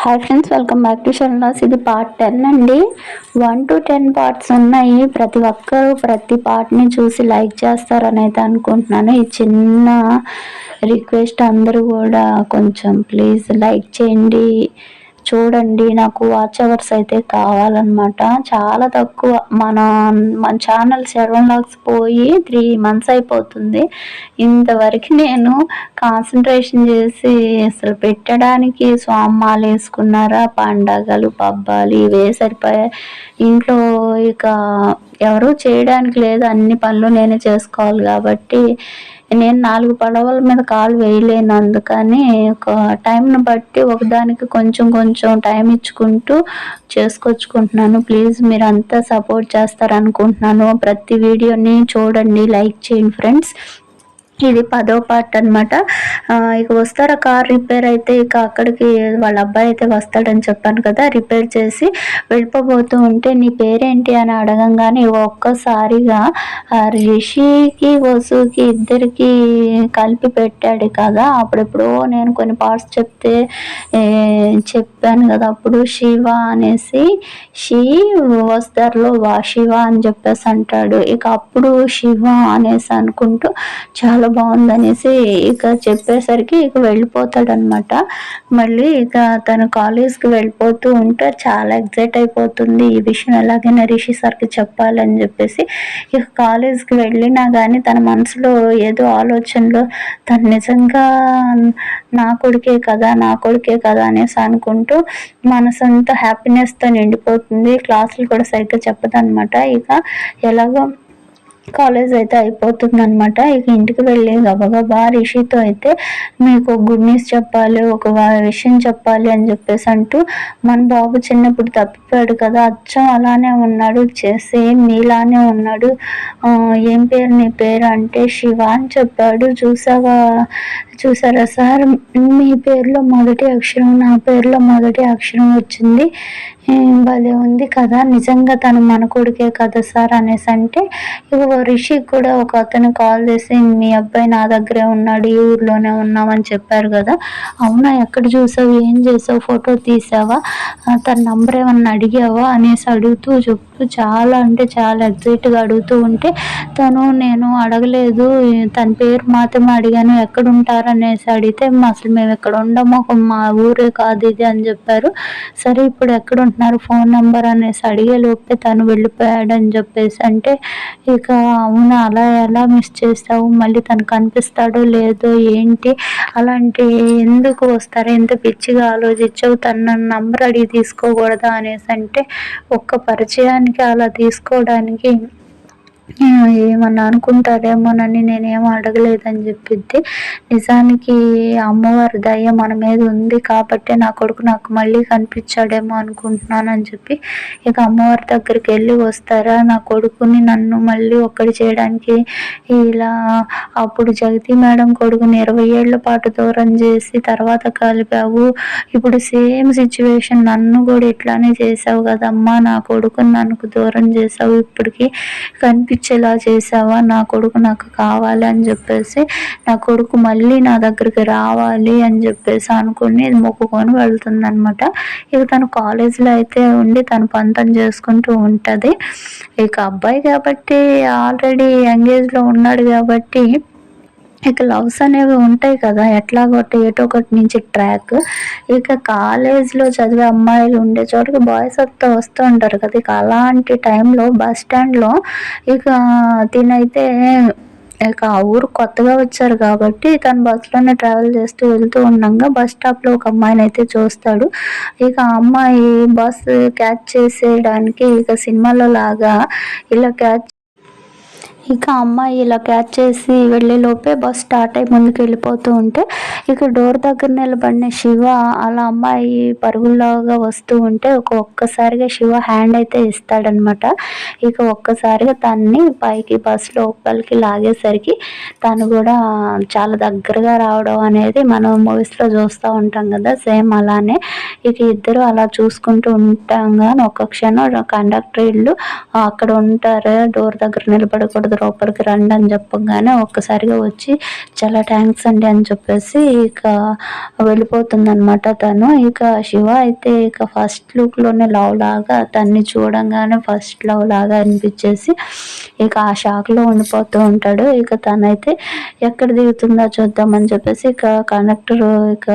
Hi friends welcome back to షర్లాస్ ఇది part ten అండి. One to ten parts ఉన్నాయి. ప్రతి ఒక్కరు ప్రతి పార్ట్ని చూసి లైక్ చేస్తారని అయితే అనుకుంటున్నాను. ఈ చిన్న రిక్వెస్ట్ అందరూ కూడా కొంచెం ప్లీజ్ లైక్ చేయండి. చూడండి నాకు వాచ్ అవర్స్ అయితే కావాలన్నమాట. చాలా తక్కువ. మన మన ఛానల్ సెవెన్ లాక్స్ పోయి త్రీ మంత్స్ అయిపోతుంది. ఇంతవరకు నేను కాన్సన్ట్రేషన్ చేసి అసలు పెట్టడానికి స్వామాలు వేసుకున్నారా? పండగలు పబ్బాలు ఇవే సరిపోయాయి. ఇంట్లో ఇక ఎవరు చేయడానికి లేదు. అన్ని పనులు నేనే చేసుకోవాలి కాబట్టి నేను నాలుగు పడవల మీద కాలు వేయలేను. అందుకని ఒక టైంను బట్టి ఒకదానికి కొంచెం కొంచెం టైం ఇచ్చుకుంటూ చేసుకొచ్చుకుంటున్నాను. ప్లీజ్ మీరు అంతా సపోర్ట్ చేస్తారనుకుంటున్నాను. ప్రతి వీడియోని చూడండి లైక్ చేయండి ఫ్రెండ్స్ ఇది పదో పార్ట్ అనమాట ఇక వస్తారా కార్ రిపేర్ అయితే? ఇక అక్కడికి వాళ్ళ అబ్బాయి అయితే వస్తాడని చెప్పాను కదా రిపేర్ చేసి వెళ్ళిపోబోతూ ఉంటే నీ పేరేంటి అని అడగంగానే ఒక్కసారిగా రిషికి వసుకి ఇద్దరికి కలిపి పెట్టాడు కదా. అప్పుడెప్పుడో నేను కొన్ని పార్ట్స్ చెప్తే చెప్పాను కదా. అప్పుడు శివ అనేసి షీ వస్తారులో వా శివ అని చెప్పేసి అంటాడు. ఇక అప్పుడు శివ అనేసి అనుకుంటూ చాలా చాలా బాగుందనేసి ఇక చెప్పేసరికి ఇక వెళ్ళిపోతాడు అనమాట మళ్ళీ ఇక తను కాలేజ్కి వెళ్ళిపోతూ ఉంటే చాలా ఎగ్జైట్ అయిపోతుంది. ఈ విషయం ఎలాగైనా రిషి సార్కి చెప్పాలని చెప్పేసి ఇక కాలేజ్కి వెళ్ళినా కానీ తన మనసులో ఏదో ఆలోచనలో తను నిజంగా నా కొడుకే కదా నా కొడుకే కదా అనేసి అనుకుంటూ మనసంతా హ్యాపీనెస్తో నిండిపోతుంది. క్లాసులు కూడా సరిగ్గా చెప్పదనమాట. ఇక ఎలాగో కాలేజ్ అయితే అయిపోతుంది అనమాట ఇక ఇంటికి వెళ్ళి గబగబా రిషితో అయితే మీకు గుడ్ న్యూస్ చెప్పాలి ఒక విషయం చెప్పాలి అని చెప్పేసి అంటూ మన బాబు చిన్నప్పుడు తప్పిపోయాడు కదా అచ్చం అలానే ఉన్నాడు సేమ్ నీలానే ఉన్నాడు. ఏం పేరు నీ పేరు? అంటే శివ అని చెప్పాడు. చూసావా? చూసారా సార్? మీ పేరులో మొదటి అక్షరం నా పేరులో మొదటి అక్షరం వచ్చింది. భలే ఉంది కదా. నిజంగా తను మన కొడుకే కదా సార్ అనేసి అంటే ఇక రిషి కూడా ఒక అతను కాల్ చేసి మీ అబ్బాయి నా దగ్గరే ఉన్నాడు ఈ ఊర్లోనే ఉన్నామని చెప్పారు కదా. అవునా? ఎక్కడ చూసావు? ఏం చేసావు? ఫోటో తీసావా? తన నంబర్ ఏమన్నా అడిగావా? అనేసి అడుగుతూ చెప్పు చాలా అంటే చాలా ఎగ్జైట్గా అడుగుతూ ఉంటే తను నేను అడగలేదు తన పేరు మాత్రమే అడిగాను ఎక్కడ ఉంటారు అనేసి అడిగితే అసలు మేము ఎక్కడ ఉండము మా ఊరే కాదు ఇది అని చెప్పారు. సరే ఇప్పుడు ఎక్కడ ఉంటున్నారు ఫోన్ నెంబర్ అనేసి అడిగే లోపే తను వెళ్ళిపోయాడని చెప్పేసి అంటే ఇక అవును అలా ఎలా మిస్ చేస్తావు? మళ్ళీ తను కనిపిస్తాడో లేదో ఏంటి? అలాంటి ఎందుకు వస్తారు? ఎంత పిచ్చిగా ఆలోచించావు? తన నంబర్ అడిగి తీసుకోకూడదా? అనేసి అంటే ఒక్క పరిచయాన్ని పరిచయానికి అలా తీసుకోవడానికి ఏమన్నా అనుకుంటారేమోనని నేనేం అడగలేదని చెప్పిద్ది. నిజానికి అమ్మవారి దయ మన మీద ఉంది కాబట్టి నా కొడుకు నాకు మళ్ళీ కనిపించాడేమో అనుకుంటున్నాను అని చెప్పి ఇక అమ్మవారి దగ్గరికి వెళ్ళి వస్తారా? నా కొడుకుని నన్ను మళ్ళీ ఒక్కడి చేయడానికి ఇలా అప్పుడు జగతి మేడం కొడుకుని ఇరవై ఏళ్ళ పాటు దూరం చేసి తర్వాత కలిపావు. ఇప్పుడు సేమ్ సిచ్యువేషన్ నన్ను కూడా ఇట్లానే చేసావు కదమ్మా. నా కొడుకుని నన్ను దూరం చేసావు ఇప్పటికి కనిపి ఇచ్చేలా చేసావా? నా కొడుకు నాకు కావాలి అని చెప్పేసి నా కొడుకు మళ్ళీ నా దగ్గరికి రావాలి అని చెప్పేసి అనుకుని మొక్కుకొని వెళ్తుందనమాట ఇక తను కాలేజీలో అయితే ఉండి తను పంతం చేసుకుంటూ ఉంటుంది. ఇక అబ్బాయి కాబట్టి ఆల్రెడీ ఎంగేజ్లో ఉన్నాడు కాబట్టి ఇక లవ్స్ అనేవి ఉంటాయి కదా ఎట్లాగొట్టి ఏటో ఒకటి నుంచి ట్రాక్. ఇక కాలేజ్లో చదివే అమ్మాయిలు ఉండే చోటుకి బాయ్స్ వస్తూ వస్తూ ఉంటారు కదా ఇక అలాంటి టైంలో బస్ స్టాండ్లో ఇక తినైతే ఇక ఆ ఊరు కొత్తగా వచ్చారు కాబట్టి తను బస్సులోనే ట్రావెల్ చేస్తూ వెళ్తూ ఉండగా బస్ స్టాప్లో ఒక అమ్మాయిని అయితే చూస్తాడు. ఇక ఆ అమ్మాయి బస్ క్యాచ్ చేసేయడానికి ఇక సినిమాలో లాగా ఇలా క్యాచ్ ఇక అమ్మాయి ఇలా క్యాచ్ చేసి వెళ్ళే లోపే బస్ స్టార్ట్ అయి ముందుకు వెళ్ళిపోతూ ఉంటే ఇక డోర్ దగ్గర నిలబడిన శివ అలా అమ్మాయి పరుగుల్లాగా వస్తూ ఉంటే ఒక ఒక్కసారిగా శివ హ్యాండ్ అయితే ఇస్తాడనమాట ఇక ఒక్కసారిగా తన్ని పైకి బస్ లోపలికి లాగేసరికి తను కూడా చాలా దగ్గరగా రావడం అనేది మనం మూవీస్లో చూస్తూ ఉంటాం కదా సేమ్ అలానే. ఇక ఇద్దరు అలా చూసుకుంటూ ఉంటాగా. ఒక్క క్షణం కండక్టర్ ఇల్లు అక్కడ ఉంటారు. డోర్ దగ్గర నిలబడకూడదు లోపలికి రండి అని చెప్పగానే ఒక్కసారిగా వచ్చి చాలా థ్యాంక్స్ అండి అని చెప్పేసి ఇక వెళ్ళిపోతుంది అనమాట తను. ఇక శివ అయితే ఇక ఫస్ట్ లుక్లోనే లవ్ లాగా తన్ని చూడంగానే ఫస్ట్ లవ్ లాగా అనిపించేసి ఇక ఆ షాక్లో ఉండిపోతూ ఉంటాడు. ఇక తనైతే ఎక్కడ దిగుతుందో చూద్దామని చెప్పేసి ఇక కండక్టర్ ఇక